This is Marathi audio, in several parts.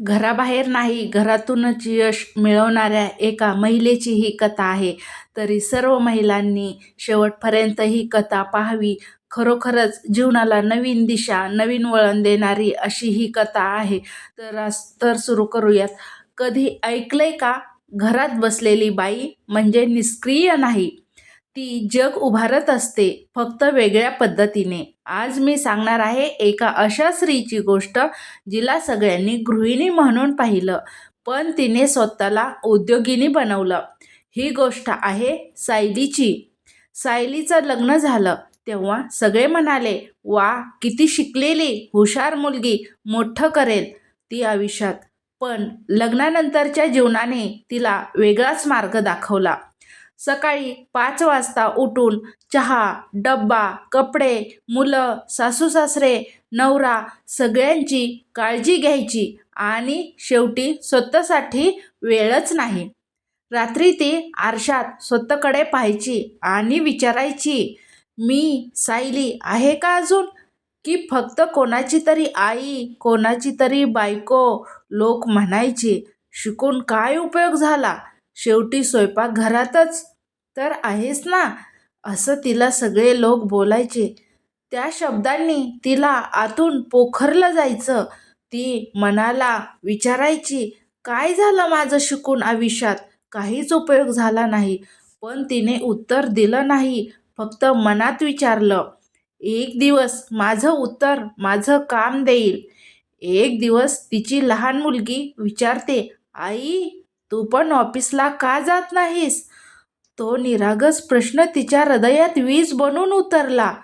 घराबाहेर नाही घरातूनच यश मिळवणाऱ्या एका महिलेची ही कथा आहे. तरी सर्व महिलांनी शेवटपर्यंत ही कथा पाहावी. खरोखरच जीवनाला नवीन दिशा नवीन वळण देणारी अशी ही कथा आहे. तर आज तर सुरू करूयात. कधी ऐकलंय का? घरात बसलेली बाई म्हणजे निष्क्रिय नाही. ती जग उभारत असते फक्त वेगळ्या पद्धतीने. आज मी सांगणार आहे एका अशा स्त्रीची गोष्ट जिला सगळ्यांनी गृहिणी म्हणून पाहिलं पण तिने स्वतःला उद्योगिनी बनवलं. ही गोष्ट आहे सायलीची. सायलीचं लग्न झालं तेव्हा सगळे म्हणाले वा किती शिकलेली हुशार मुलगी मोठं करेल. ती आयुष्यात. पण लग्नानंतरच्या जीवनाने तिला वेगळाच मार्ग दाखवला. सकाळी पाच वाजता उठून चहा डब्बा कपडे मुलं सासू सासरे नवरा सगळ्यांची काळजी घ्यायची आणि शेवटी स्वतःसाठी वेळच नाही. रात्री ती आरशात स्वतःकडे पाहायची आणि विचारायची मी सायली आहे का अजून? की फक्त कोणाची तरी आई कोणाची तरी बायको? लोक म्हणायचे शिकून काय उपयोग झाला? शेवटी स्वयंपाक घरातच. तर आहेस ना? असं तिला सगळे लोक बोलायचे. त्या शब्दांनी तिला आतून पोखरलं जायचं. ती मनाला विचारायची काय झालं माझं शिकून आयुष्यात? काहीच उपयोग झाला नाही. पण तिने उत्तर दिलं नाही फक्त मनात विचारलं एक दिवस माझं उत्तर माझं काम देईल. एक दिवस तिची लहान मुलगी विचारते आई तू पण ऑफिसला का जात नाहीस? तो निरागस प्रश्न तिच्या हृदयात वीज बनून उतरला.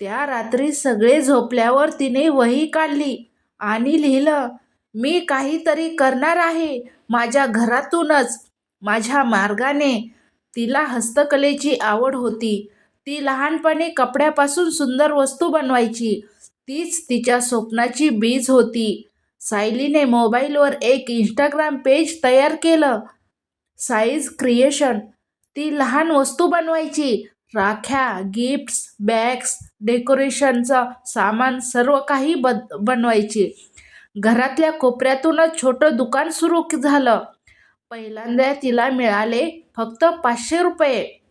त्या रात्री सगळे झोपल्यावर तिने वही काढली आणि लिहिलं मी काहीतरी करणार आहे माझ्या घरातूनच माझ्या मार्गाने. तिला हस्तकलेची आवड होती. ती लहानपणी कपड्यापासून सुंदर वस्तू बनवायची. तीच तिच्या स्वप्नाची बीज होती. सायलीने मोबाईलवर एक इंस्टाग्राम पेज तयार केलं. साईज क्रिएशन ती लहान वस्तू बनवायची. राख्या गिफ्ट्स बॅग्स डेकोरेशनचं सामान सर्व काही बद बनवायची. घरातल्या कोपऱ्यातूनच छोटं दुकान सुरू झालं. पहिल्यांदा तिला मिळाले फक्त पाचशे रुपये.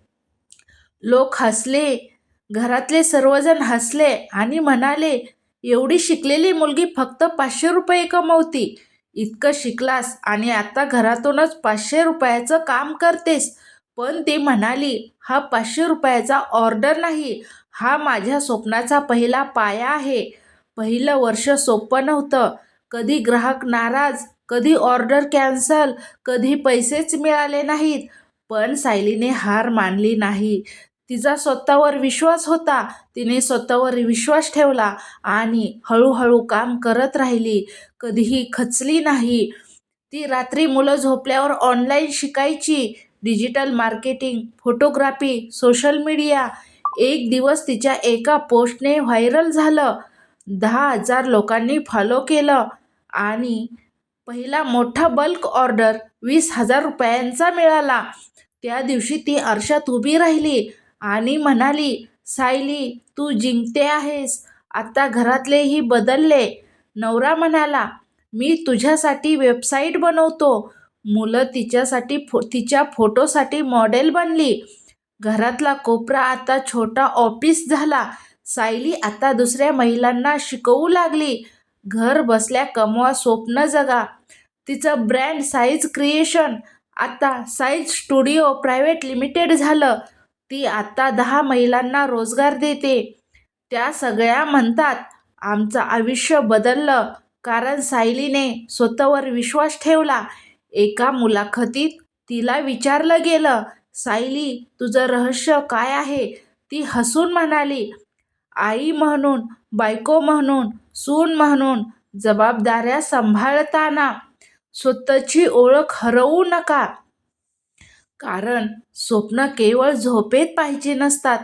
लोक हसले. घरातले सर्वजण हसले आणि म्हणाले एवढी शिकलेली मुलगी फक्त पाचशे रुपये कमवती. इतकं शिकलास आणि आता घरातूनच पाचशे रुपयाचं काम करतेस. पण ती म्हणाली हा पाचशे रुपयाचा ऑर्डर नाही हा माझ्या स्वप्नाचा पहिला पाया आहे. पहिलं वर्ष सोपं नव्हतं. कधी ग्राहक नाराज कधी ऑर्डर कॅन्सल कधी पैसेच मिळाले नाहीत. पण सायलीने हार मानली नाही. तिचा स्वतःवर विश्वास होता. तिने स्वतःवर विश्वास ठेवला आणि हळूहळू काम करत राहिली. कधीही खचली नाही. ती रात्री मुलं झोपल्यावर ऑनलाईन शिकायची. Digital marketing photography social media एक दिवस तिच्या एका पोस्टने व्हायरल झालं. दहा हजार लोकांनी फॉलो केलं आणि पहिला मोठा बल्क ऑर्डर वीस हजार रुपयांचा मिळाला. त्या दिवशी ती आरशात उभी राहिली. आणि म्हणाली सायली तू जिंकते आहेस. आता घरातलेही बदलले. नवरा म्हणाला मी तुझ्यासाठी वेबसाईट बनवतो. मुलं तिच्यासाठी फो तिच्या फोटोसाठी मॉडेल बनली. घरातला कोपरा आता छोटा ऑफिस झाला. सायली आता दुसऱ्या महिलांना शिकवू लागली. घर बसल्या कमवा स्वप्न जगा. तिचं ब्रँड साईज क्रिएशन. आता साईज स्टुडिओ प्रायव्हेट लिमिटेड झालं. ती आता दहा महिलांना रोजगार देते. त्या सगळ्या म्हणतात आमचं आयुष्य बदललं कारण सायलीने स्वतःवर विश्वास ठेवला. एका मुलाखतीत तिला विचारलं गेलं सायली तुझं रहस्य काय आहे? ती हसून म्हणाली आई म्हणून बायको म्हणून सून म्हणून जबाबदाऱ्या सांभाळताना. स्वतःची ओळख हरवू नका. कारण स्वप्न केवळ झोपेत पाहिजे नसतात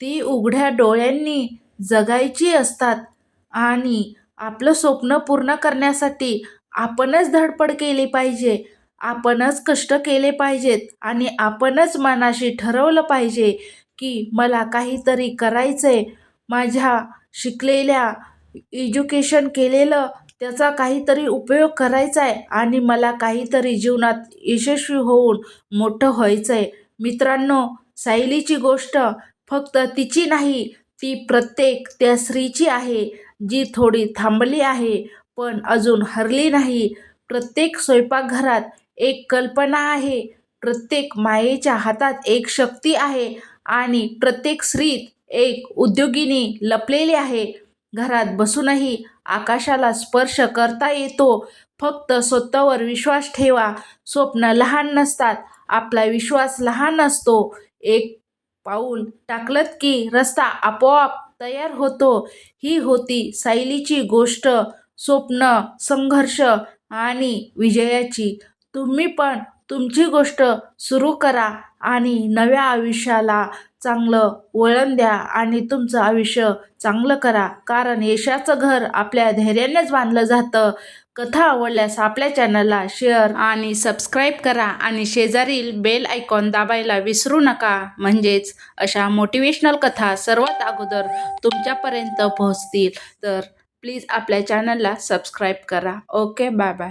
ती उघड्या डोळ्यांनी जगायची असतात. आणि आपलं स्वप्न पूर्ण करण्यासाठी आपणच धडपड केली पाहिजे आपणच कष्ट केले पाहिजेत आणि आपणच मनाशी ठरवलं पाहिजे की मला काहीतरी करायचं आहे माझ्या शिकलेल्या एज्युकेशन केलेलं त्याचा काहीतरी उपयोग करायचा आहे आणि मला काहीतरी जीवनात यशस्वी होऊन मोठं व्हायचं आहे मित्रांनो सायलीची गोष्ट फक्त तिची नाही ती प्रत्येक त्या स्त्रीची आहे जी थोडी थांबली आहे पण अजून हरली नाही. प्रत्येक स्वयंपाकघरात एक कल्पना आहे प्रत्येक मायेच्या हातात एक शक्ती आहे आणि प्रत्येक स्त्रीत एक उद्योगिनी लपलेली आहे. घरात बसूनही आकाशाला स्पर्श करता येतो. फक्त स्वतःवर विश्वास ठेवा. स्वप्न लहान नसतात. आपला विश्वास लहान असतो. एक पाऊल टाकलत की रस्ता आपोआप तयार होतो. ही होती सायलीची गोष्ट. स्वप्न संघर्ष आणि विजयाची. तुम्ही पण तुमची गोष्ट सुरू करा आणि नव्या आयुष्याला चांगलं वळण द्या आणि तुमचं आयुष्य चांगलं करा. कारण यशाचं घर आपल्या धैर्यानेच बांधलं जातं. कथा आवडल्यास आपल्या चॅनलला शेअर आणि सबस्क्राईब करा आणि शेजारील बेल आयकॉन दाबायला विसरू नका. म्हणजेच अशा मोटिवेशनल कथा सर्वात अगोदर तुमच्यापर्यंत पोहोचतील. तर प्लीज आपल्या चॅनलला सबस्क्राईब करा. Okay bye bye